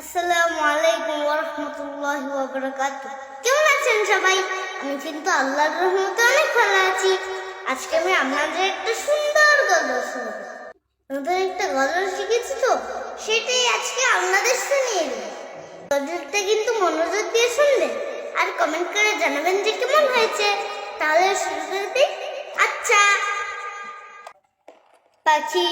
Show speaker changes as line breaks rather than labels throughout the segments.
আসসালামু আলাইকুম ওরহমতুল্লাহি ওয়াবারাকাতুহ। কেমন আছেন সবাই? আমি কিন্তু আল্লাহর রহমতে অনেক ভালো আছি। আজকে আমি আপনাদের একটা সুন্দর গল্প শোনাবো। নতুন একটা গল্প শিখেছি তো, সেটাই আজকে আপনাদের শুনিয়ে দেবো গল্পটা কিন্তু মনোযোগ দিয়ে শুনবেন আর কমেন্ট করে জানাবেন যে কেমন হয়েছে। তাহলে শুরু করে দিই। আচ্ছা। পাখি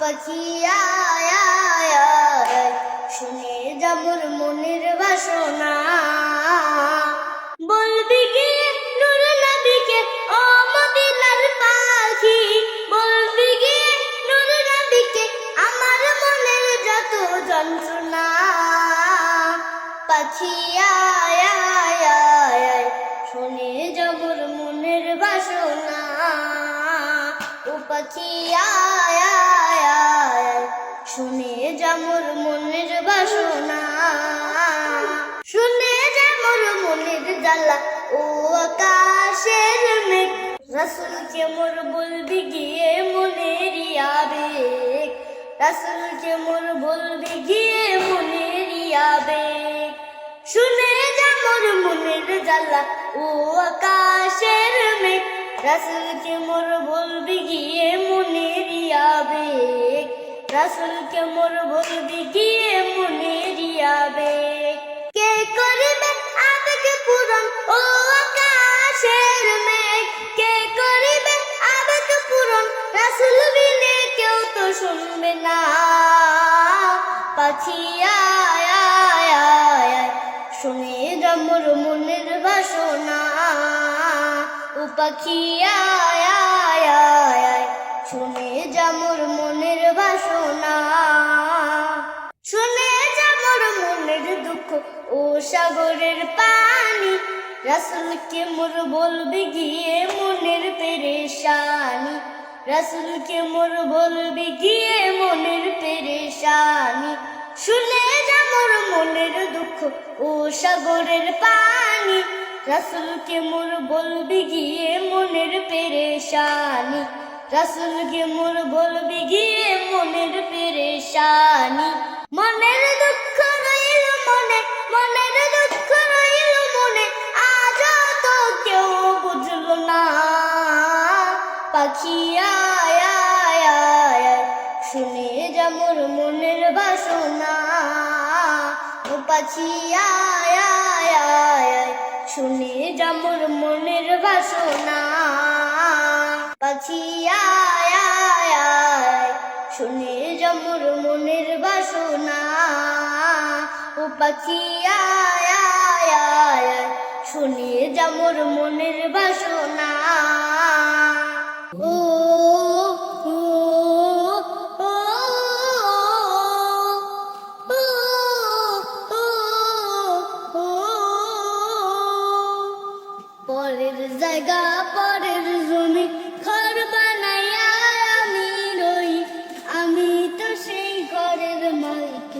পাখি শুনে যা মোর মনের বাসনা। বলবি কি নূর নবীকে? ও মদিনার পাখি। বলবি কি নূর নবীকে? আমার মনের যত যন্ত্রণা। পাখি শুনে যাবর মনের বাসনা। ও শুনে যামর মনের বাসনা, শুনে যামর মনের জ্বালা, ও আকাশের মেঘ রাসুলকে মোর বলবি গিয়ে মনের আবেগ রাসুলকে মোর বলবি গিয়ে মনের আবেগ, শুনে যা মোর মনের জ্বালা, ও আকাশের মেঘ রাসুলকে মোর বলবি গিয়ে মনের আবেগ। রাসুলকে মোর বলবি গিয়ে মনের আবেগ কে করিবে আবেগ পূরণ ও আকাশের মেঘ? কে করিবে আবেগ পূরণ? রাসুল বিনে কেউ তো শুনবে না। আয় শুনে যামর মনের বাসনা। ও সাগরের পানি, রাসুলকে মোর বলবি গিয়ে মনের পেরেশানি। রাসুলকে মোর বলবি গিয়ে মনের পেরেশানি। শুনে যা মোর মনের দুঃখ ও সাগরের পানি, রাসুলকে মোর বলবি গিয়ে মনের পেরেশানি। রাসুলকে মোর বলবি গিয়ে মনের পেরেশানি। মনের দুঃখ পাখি আয় আয় আয়। শুনে যা মোর মনের বাসনা। ও পাখি আয় আয় আয়। শুনে যা মোর মনের বাসনা। পাখি আয় শুনে যা মনের বাসনা। ও পাখি শুনে যা মনের বাসনা। পরের জায়গা, পরের জমি, ঘর বানাইয়া আমি রই। আমি তো সেই ঘরের মালিক।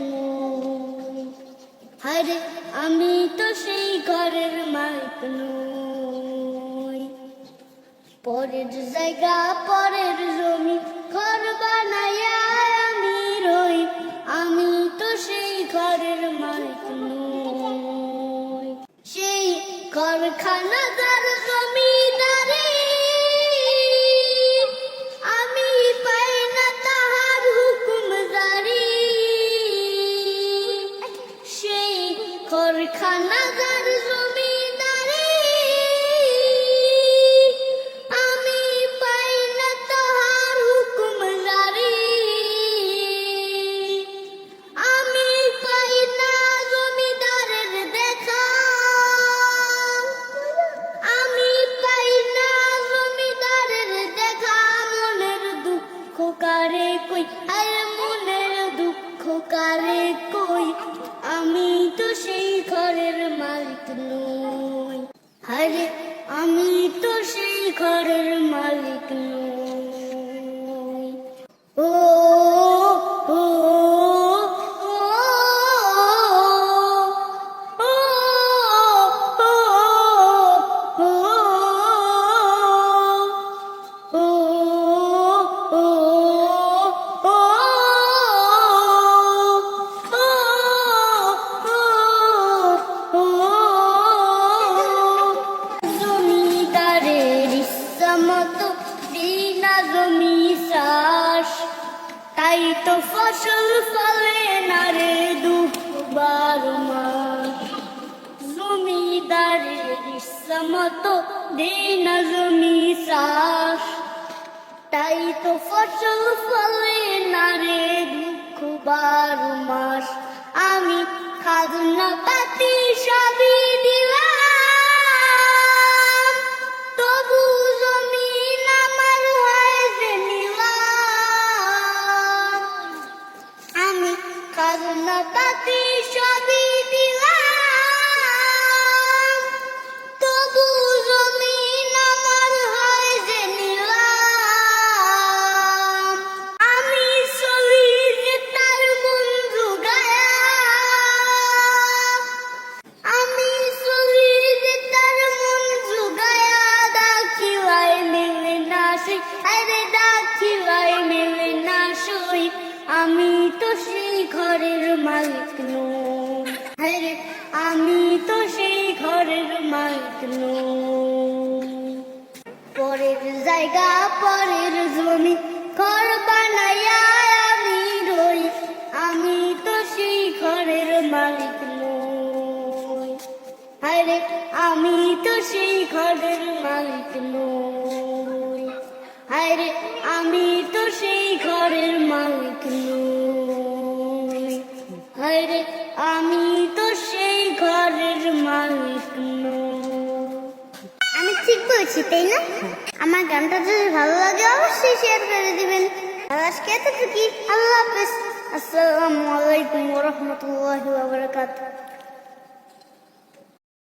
আরে আমি তো সেই ঘরের মালিক নই। পরের জায়গা পরের জমি। ফসল ফলে না রে দুঃখ জমিদারের মতো দিই না জমি চাষ। তাই তো ফসল ফলে না রে দুঃখ বারো মাস। আমি খাজনা আমি মালিক নই। আরে আমি তো সেই ঘরের মালিক নই। পরের জায়গা, পরের জমি, ঘর বানাইয়া আমি রই। আমি তো সেই ঘরের মালিক নই। আরে আমি তো সেই ঘরের মালিক নই। আরে আমি তো সেই ঘরের মালিক নই। আরে আমি তো সেই ঘরের মালিক আমি ঠিক বলছি, তাই না? আমার গানটা যদি ভালো লাগে, অবশ্যই শেয়ার করে দিবেন। আজকে এত এতটুকুই। আল্লাহ হাফেজ। আসসালামু আলাইকুম ওয়া বারাকাতুহু।